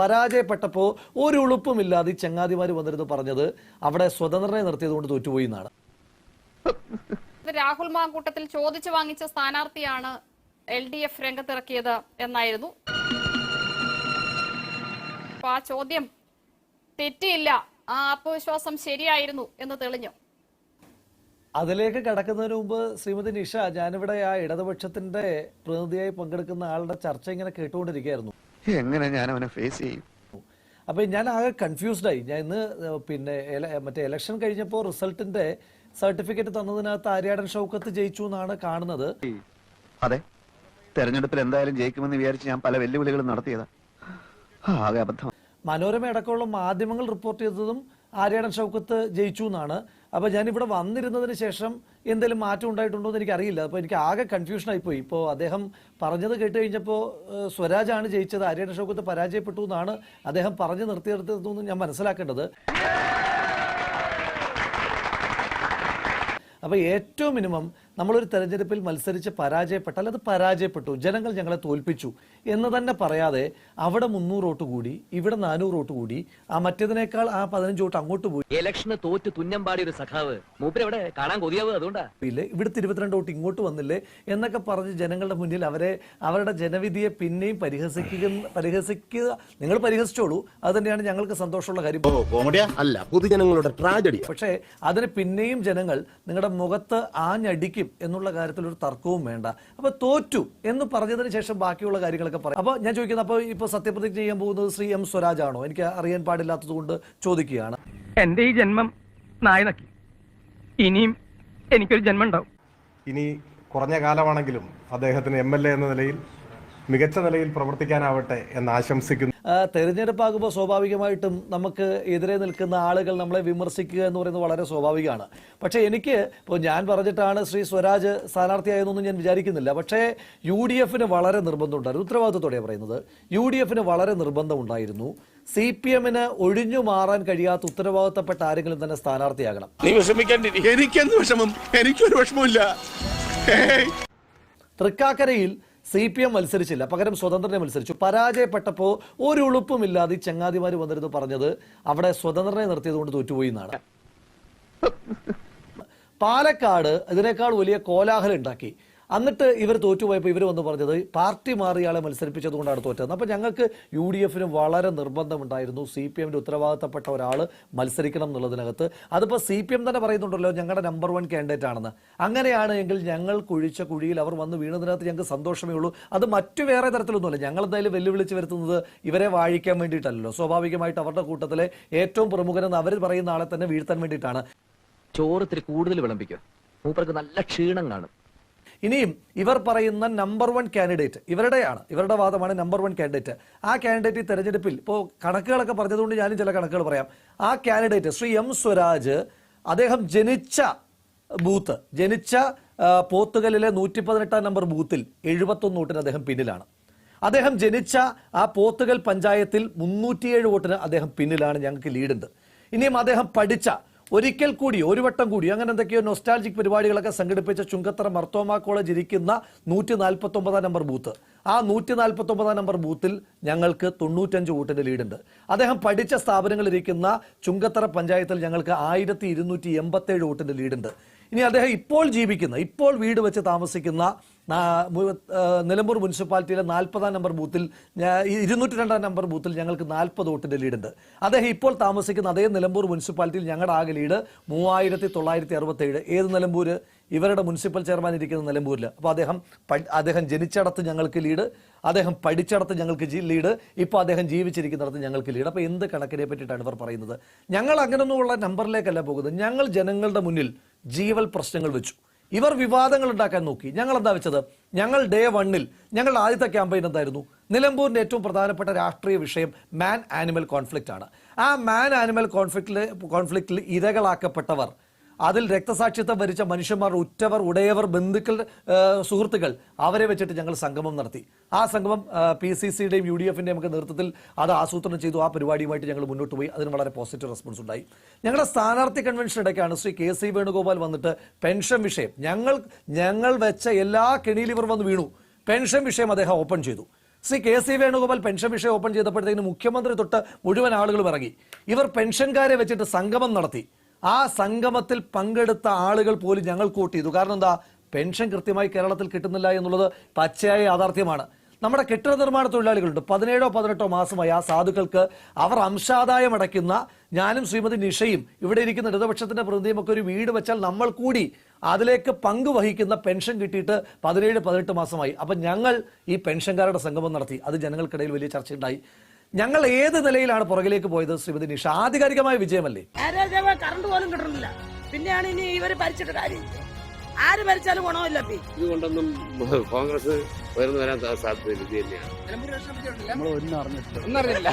പരാജയപ്പെട്ടപ്പോൾ ഒരു ഉളുപ്പുമില്ലാതെ ചങ്ങാതിമാർ വന്നിരുന്നു പറഞ്ഞത് അവിടെ സ്വതന്ത്രനെ നിർത്തിയത് കൊണ്ട് തോറ്റുപോയി എന്നാണ്. രാഹുൽ മാങ്കൂട്ടത്തിൽ ചോദിച്ചു വാങ്ങിച്ച സ്ഥാനാർത്ഥിയാണ് എൽ ഡി എഫ് രംഗത്തിറക്കിയത് എന്നായിരുന്നു. ആ ചോദ്യം തെറ്റിയില്ല ആ ആത്മവിശ്വാസം ശരിയായിരുന്നു എന്ന് തെളിഞ്ഞു. അതിലേക്ക് കടക്കുന്നതിന് മുമ്പ് ശ്രീമതി നിഷ ഞാനിവിടെ ആ ഇടതുപക്ഷത്തിന്റെ പ്രതിനിധിയായി പങ്കെടുക്കുന്ന ആളുടെ ചർച്ച ഇങ്ങനെ കേട്ടുകൊണ്ടിരിക്കുകയായിരുന്നു. എങ്ങനെ ഞാൻ അവനെ ഫേസ് ചെയ്യും? അപ്പൊ ഞാൻ ആകെ കൺഫ്യൂസ്ഡായി ഞാൻ ഇന്ന് പിന്നെ മറ്റേ ഇലക്ഷൻ കഴിഞ്ഞപ്പോൾ റിസൾട്ടിന്റെ സർട്ടിഫിക്കറ്റ് തന്നതിനകത്ത് ആര്യാടൻ ഷൗക്കത്ത് ജയിച്ചു എന്നാണ് കാണുന്നത്. അതെ. തെരഞ്ഞെടുപ്പിൽ എന്തായാലും ജയിക്കുമെന്ന് വിചാരിച്ച് ഞാൻ പല വെല്ലുവിളികളും നടത്തിയതാ. ആകെ അബദ്ധം. മനോരമ അടക്കമുള്ള മാധ്യമങ്ങൾ റിപ്പോർട്ട് ചെയ്തതും ആര്യാടൻ ഷൗക്കത്ത് ജയിച്ചു എന്നാണ്. അപ്പൊ ഞാൻ ഇവിടെ വന്നിരുന്നതിന് ശേഷം എന്തെങ്കിലും മാറ്റം ഉണ്ടായിട്ടുണ്ടോ എന്ന് എനിക്ക് അറിയില്ല അപ്പോൾ എനിക്ക് ആകെ കൺഫ്യൂഷൻ ആയിപ്പോയി. ഇപ്പോ അദ്ദേഹം പറഞ്ഞത് കേട്ട് കഴിഞ്ഞപ്പോൾ സ്വരാജ് ആണ് ജയിച്ചത്. ആര്യാടൻ ഷോക്കത്ത് പരാജയപ്പെട്ടു എന്നാണ് അദ്ദേഹം പറഞ്ഞു നിർത്തിയെടുത്തതെന്ന് ഞാൻ മനസ്സിലാക്കേണ്ടത്. അപ്പോൾ ഏറ്റവും മിനിമം നമ്മളൊരു തെരഞ്ഞെടുപ്പിൽ മത്സരിച്ച് പരാജയപ്പെട്ടാൽ അത് പരാജയപ്പെട്ടു ജനങ്ങൾ ഞങ്ങളെ തോൽപ്പിച്ചു എന്ന് തന്നെ പറയാതെ അവിടെ മുന്നൂറ് വോട്ട് കൂടി ഇവിടെ നാനൂറ് വോട്ട് കൂടി ആ മറ്റേതിനേക്കാൾ ആ പതിനഞ്ച് വോട്ട് അങ്ങോട്ട് പോയി. ഇലക്ഷന് തോറ്റ് തുന്നം പാടിയ ഒരു സഖാവ് മൂപ്പരെവിടെ കാണാൻ അതുകൊണ്ടാ? ഇല്ലേ? ഇവിടുത്തെ ഇരുപത്തിരണ്ട് വോട്ട് ഇങ്ങോട്ട് വന്നില്ലേ എന്നൊക്കെ പറഞ്ഞ് ജനങ്ങളുടെ മുന്നിൽ അവരെ അവരുടെ ജനവിധിയെ പിന്നെയും പരിഹസിക്കുക പരിഹസിക്കുക. നിങ്ങൾ പരിഹസിച്ചോളൂ. അത് തന്നെയാണ് ഞങ്ങൾക്ക് സന്തോഷമുള്ള കാര്യം. അല്ല പൊതുജനങ്ങളുടെ ട്രാജഡി പക്ഷേ അതിന് പിന്നെയും ജനങ്ങൾ നിങ്ങളുടെ മുഖത്ത് ആഞ്ഞടിക്കും. എന്നുള്ള കാര്യത്തിൽ ഒരു തർക്കവും വേണ്ട. അപ്പൊ തോറ്റു എന്ന് പറഞ്ഞതിന് ശേഷം ബാക്കിയുള്ള കാര്യങ്ങളൊക്കെ പറയാം. അപ്പൊ ഞാൻ ചോദിക്കുന്നത് അപ്പോൾ ഇപ്പൊ സത്യപ്രതിജ്ഞ ചെയ്യാൻ പോകുന്നത് ശ്രീ എം സ്വരാജ് ആണോ എനിക്ക് അറിയാൻ പാടില്ലാത്തത് കൊണ്ട് ചോദിക്കുകയാണ്. എന്റെ ഈ ജന്മം നായനക്കി ഇനിയും എനിക്കൊരു ജന്മം ഉണ്ടാവും. ഇനി കുറഞ്ഞ കാലമാണെങ്കിലും അദ്ദേഹത്തിന് എം എൽ എ എന്ന നിലയിൽ മികച്ച നിലയിൽ പ്രവർത്തിക്കാനാവട്ടെ എന്ന് ആശംസിക്കുന്നു. തെരഞ്ഞെടുപ്പാകുമ്പോൾ സ്വാഭാവികമായിട്ടും നമുക്ക് എതിരെ നിൽക്കുന്ന ആളുകൾ നമ്മളെ വിമർശിക്കുക എന്ന് പറയുന്നത് വളരെ സ്വാഭാവികമാണ്. പക്ഷേ എനിക്ക് ഇപ്പോൾ ഞാൻ പറഞ്ഞിട്ടാണ് ശ്രീ സ്വരാജ് സ്ഥാനാർത്ഥിയായതെന്നൊന്നും ഞാൻ വിചാരിക്കുന്നില്ല. പക്ഷേ യു ഡി എഫിന് വളരെ നിർബന്ധമുണ്ടായിരുന്നു. ഉത്തരവാദിത്തത്തോടെയാണ് പറയുന്നത്. യു ഡി എഫിന് വളരെ നിർബന്ധമുണ്ടായിരുന്നു. സി പി എമ്മിന് ഒഴിഞ്ഞു മാറാൻ കഴിയാത്ത ഉത്തരവാദിത്തപ്പെട്ട ആരെങ്കിലും തന്നെ സ്ഥാനാർത്ഥിയാകണം. നീ വിഷമിക്കാണ്ടിരി എനിക്കെന്ത് വിഷമം? എനിക്കൊരു വിഷമമില്ല തൃക്കാക്കരയിൽ സി പി എം മത്സരിച്ചില്ല. പകരം സ്വതന്ത്രനെ മത്സരിച്ചു. പരാജയപ്പെട്ടപ്പോൾ ഒരു ഉളുപ്പുമില്ലാതെ ചങ്ങാതിമാർ വന്നിരുന്നു പറഞ്ഞത് അവിടെ സ്വതന്ത്രനെ നിർത്തിയത് കൊണ്ട് തോറ്റുപോയി എന്നാണ്. പാലക്കാട് ഇതിനേക്കാൾ വലിയ കോലാഹലം ഉണ്ടാക്കി. എന്നിട്ട് ഇവർ തോറ്റുപോയപ്പോൾ ഇവർ വന്ന് പറഞ്ഞത് പാർട്ടി മാറി ആളെ മത്സരിപ്പിച്ചത് കൊണ്ടാണ് തോറ്റത്. അപ്പോൾ ഞങ്ങൾക്ക് യു ഡി എഫിന് വളരെ നിർബന്ധമുണ്ടായിരുന്നു സി പി എമ്മിന്റെ ഉത്തരവാദിത്തപ്പെട്ട ഒരാൾ മത്സരിക്കണം എന്നുള്ളതിനകത്ത്. അതിപ്പോൾ സി പി എം തന്നെ പറയുന്നുണ്ടല്ലോ ഞങ്ങളുടെ നമ്പർ വൺ കാൻഡിഡേറ്റ് ആണെന്ന്. അങ്ങനെയാണ് എങ്കിൽ ഞങ്ങൾ കുഴിച്ച കുഴിയിൽ അവർ വന്ന് വീണതിനകത്ത് ഞങ്ങൾക്ക് സന്തോഷമേ ഉള്ളൂ. അത് മറ്റു വേറെ തരത്തിലൊന്നുമല്ല. ഞങ്ങൾ എന്തായാലും വെല്ലുവിളിച്ച് വരുത്തുന്നത് ഇവരെ വാഴിക്കാൻ വേണ്ടിയിട്ടല്ലല്ലോ. സ്വാഭാവികമായിട്ട് അവരുടെ കൂട്ടത്തിലെ ഏറ്റവും പ്രമുഖനെന്ന് അവർ പറയുന്ന ആളെ തന്നെ വീഴ്ത്താൻ വേണ്ടിയിട്ടാണ്. ചോറ് ഇത്തിരി കൂടുതൽ വിളമ്പിക്കുക മൂപ്പർക്ക് നല്ല ക്ഷീണം കാണും. ഇനിയും ഇവർ പറയുന്ന നമ്പർ വൺ കാൻഡിഡേറ്റ് ഇവരുടെയാണ്. ഇവരുടെ വാദമാണ് നമ്പർ വൺ കാൻഡിഡേറ്റ് ആ കാൻഡിഡേറ്റ് ഈ തെരഞ്ഞെടുപ്പിൽ ഇപ്പോൾ കണക്കുകളൊക്കെ പറഞ്ഞതുകൊണ്ട് ഞാനും ചില കണക്കുകൾ പറയാം. ആ കാൻഡിഡേറ്റ് ശ്രീ എം സ്വരാജ് അദ്ദേഹം ജനിച്ച ബൂത്ത് ജനിച്ച പോത്തുകലിലെ നൂറ്റി പതിനെട്ടാം നമ്പർ ബൂത്തിൽ എഴുപത്തൊന്ന് വോട്ടിന് അദ്ദേഹം പിന്നിലാണ്. അദ്ദേഹം ജനിച്ച ആ പോത്തുകൽ പഞ്ചായത്തിൽ മുന്നൂറ്റിയേഴ് വോട്ടിന് അദ്ദേഹം പിന്നിലാണ്. ഞങ്ങൾക്ക് ലീഡുണ്ട് ഇനിയും അദ്ദേഹം പഠിച്ച ഒരിക്കൽ കൂടി ഒരു വട്ടം കൂടി അങ്ങനെ എന്തൊക്കെയോ നൊസ്റ്റാൾജിക് പരിപാടികളൊക്കെ സംഘടിപ്പിച്ച ചുങ്കത്തറ മർത്തോമ കോളേജ് ഇരിക്കുന്ന നൂറ്റി നാൽപ്പത്തി ഒമ്പതാം നമ്പർ ബൂത്ത് ആ നൂറ്റി നാൽപ്പത്തി ഒമ്പതാം നമ്പർ ബൂത്തിൽ ഞങ്ങൾക്ക് തൊണ്ണൂറ്റഞ്ച് വോട്ടിന്റെ ലീഡുണ്ട് അദ്ദേഹം പഠിച്ച സ്ഥാപനങ്ങളിൽ ഇരിക്കുന്ന ചുങ്കത്തറ പഞ്ചായത്തിൽ ഞങ്ങൾക്ക് ആയിരത്തി ഇരുന്നൂറ്റി എൺപത്തേഴ് വോട്ടിന്റെ ലീഡുണ്ട് ഇനി അദ്ദേഹം ഇപ്പോൾ ജീവിക്കുന്ന ഇപ്പോൾ വീട് വെച്ച് താമസിക്കുന്ന നിലമ്പൂർ മുനിസിപ്പാലിറ്റിയിലെ നാൽപ്പതാം നമ്പർ ബൂത്തിൽ ഇരുന്നൂറ്റി രണ്ടാം നമ്പർ ബൂത്തിൽ ഞങ്ങൾക്ക് നാൽപ്പത് വോട്ടിന്റെ ലീഡുണ്ട്. അദ്ദേഹം ഇപ്പോൾ താമസിക്കുന്ന അതേ നിലമ്പൂർ മുനിസിപ്പാലിറ്റിയിൽ ഞങ്ങളുടെ ആകെ ലീഡ് മൂവായിരത്തി തൊള്ളായിരത്തി അറുപത്തേഴ് ഏത് നിലമ്പൂർ ഇവരുടെ മുനിസിപ്പൽ ചെയർമാൻ ഇരിക്കുന്ന നിലമ്പൂരിൽ അപ്പോൾ അദ്ദേഹം അദ്ദേഹം ജനിച്ചടത്ത് ഞങ്ങൾക്ക് ലീഡ് അദ്ദേഹം പഠിച്ചടത്ത് ഞങ്ങൾക്ക് ലീഡ് ഇപ്പോൾ അദ്ദേഹം ജീവിച്ചിരിക്കുന്നിടത്ത് ഞങ്ങൾക്ക് ലീഡ്. അപ്പോൾ എന്ത് കണക്കിനെ പറ്റിയിട്ടാണ് ഇവർ പറയുന്നത്? ഞങ്ങൾ അങ്ങനെയൊന്നുമുള്ള നമ്പറിലേക്കല്ല പോകുന്നത്. ഞങ്ങൾ ജനങ്ങളുടെ മുന്നിൽ ജീവൽ പ്രശ്നങ്ങൾ വെച്ചു. ഇവർ വിവാദങ്ങൾ ഉണ്ടാക്കാൻ നോക്കി. ഞങ്ങൾ എന്താ വെച്ചത്? ഞങ്ങൾ ഡേ വണ്ണിൽ ഞങ്ങളുടെ ആദ്യത്തെ ക്യാമ്പയിൻ എന്തായിരുന്നു? നിലമ്പൂരിന്റെ ഏറ്റവും പ്രധാനപ്പെട്ട രാഷ്ട്രീയ വിഷയം മാൻ ആനിമൽ കോൺഫ്ലിക്റ്റ് ആണ്. ആ മാൻ ആനിമൽ കോൺഫ്ലിക്റ്റിൽ കോൺഫ്ലിക്റ്റിൽ ഇരകളാക്കപ്പെട്ടവർ അതിൽ രക്തസാക്ഷിത്വം വരിച്ച മനുഷ്യന്മാർ ഉറ്റവർ ഉടയവർ ബന്ധുക്കൾ സുഹൃത്തുക്കൾ അവരെ വെച്ചിട്ട് ഞങ്ങൾ സംഗമം നടത്തി. ആ സംഗമം പി സി സിയുടെയും യു ഡി എഫിന്റെയും ഒക്കെ നേതൃത്വത്തിൽ അത് ആസൂത്രണം ചെയ്തു. ആ പരിപാടിയുമായിട്ട് ഞങ്ങൾ മുന്നോട്ട് പോയി. അതിന് വളരെ പോസിറ്റീവ് റെസ്പോൺസ് ഉണ്ടായി. ഞങ്ങളുടെ സ്ഥാനാർത്ഥി കൺവെൻഷൻ ഇടയ്ക്കാണ് ശ്രീ കെ സി വേണുഗോപാൽ വന്നിട്ട് പെൻഷൻ വിഷയം. ഞങ്ങൾ ഞങ്ങൾ വെച്ച എല്ലാ കെണിയിൽ ഇവർ വന്ന് വീണു. പെൻഷൻ വിഷയം അദ്ദേഹം ഓപ്പൺ ചെയ്തു. Shri K C Venugopal pension വിഷയം ഓപ്പൺ ചെയ്തപ്പോഴത്തേക്കിന് മുഖ്യമന്ത്രി തൊട്ട് മുഴുവൻ ആളുകളും ഇറങ്ങി. ഇവർ പെൻഷൻകാരെ വെച്ചിട്ട് സംഗമം നടത്തി. ആ സംഗമത്തിൽ പങ്കെടുത്ത ആളുകൾ പോലും ഞങ്ങൾ കൂട്ടി ചെയ്തു കാരണം എന്താ? പെൻഷൻ കൃത്യമായി കേരളത്തിൽ കിട്ടുന്നില്ല എന്നുള്ളത് പച്ചയായ യാഥാർത്ഥ്യമാണ്. നമ്മുടെ കെട്ടിട നിർമ്മാണ തൊഴിലാളികളുണ്ട്. പതിനേഴോ പതിനെട്ടോ മാസമായി ആ സാധുക്കൾക്ക് അവർ അംശാദായം അടയ്ക്കുന്ന ഞാനും ശ്രീമതി നിഷയും ഇവിടെ ഇരിക്കുന്ന ഇടതുപക്ഷത്തിന്റെ പ്രതിനിധിയും ഒക്കെ ഒരു വീട് വെച്ചാൽ നമ്മൾ കൂടി അതിലേക്ക് പങ്കുവഹിക്കുന്ന പെൻഷൻ കിട്ടിയിട്ട് പതിനേഴ് പതിനെട്ട് മാസമായി. അപ്പം ഞങ്ങൾ ഈ പെൻഷൻകാരുടെ സംഗമം നടത്തി. അത് ജനങ്ങൾക്കിടയിൽ വലിയ ചർച്ചയുണ്ടായി. ഞങ്ങൾ ഏത് നിലയിലാണ് പുറകിലേക്ക് പോയത് ശ്രീമതി നിഷ? ആധികാരികമായ വിജയമല്ലേ? കറണ്ട് പോലും കിട്ടുന്നില്ല. പിന്നെയാണ് ഇനി ഇവർ ഭരിച്ചിട്ട് കാര്യം ആര് ഭരിച്ചാലും ഗുണമില്ല ഇതുകൊണ്ടൊന്നും കോൺഗ്രസ് ഉയർന്നു വരാൻ സാധ്യത തന്നെയാണ്. ഒന്നും അറിഞ്ഞില്ല